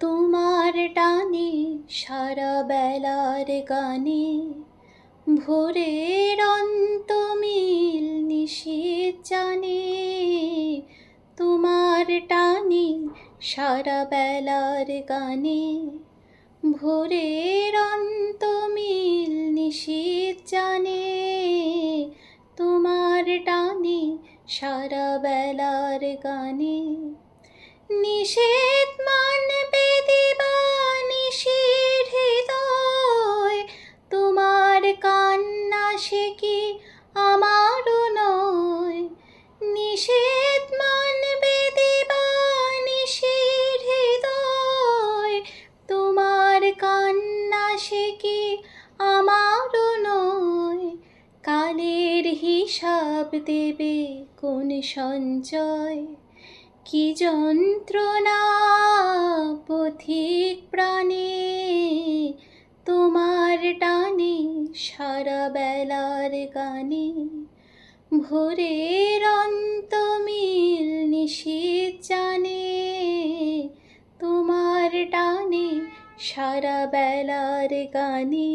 তোমার টানে সারা বেলার গানে ভোরের অন্ত মিল নিশীত জানে তোমার টানে সারা বেলার গানে ভোরের অন্ত মিল নিশীত জানে তোমার টানে সারা বেলার গানে নিষেধ মানবে নিষেধ মানবে দিবা নিশির হৃদয়। তোমার কান্না সে কি আমারও নয়? কালের হিসাব দেবে কোন সঞ্চয়? কি যন্ত্রণা পথিক প্রাণে? তোমার টানে সারা বেলার গানে ভোরের অন্ত মিল নিশীত জানে তোমার টানে সারা বেলার গানে।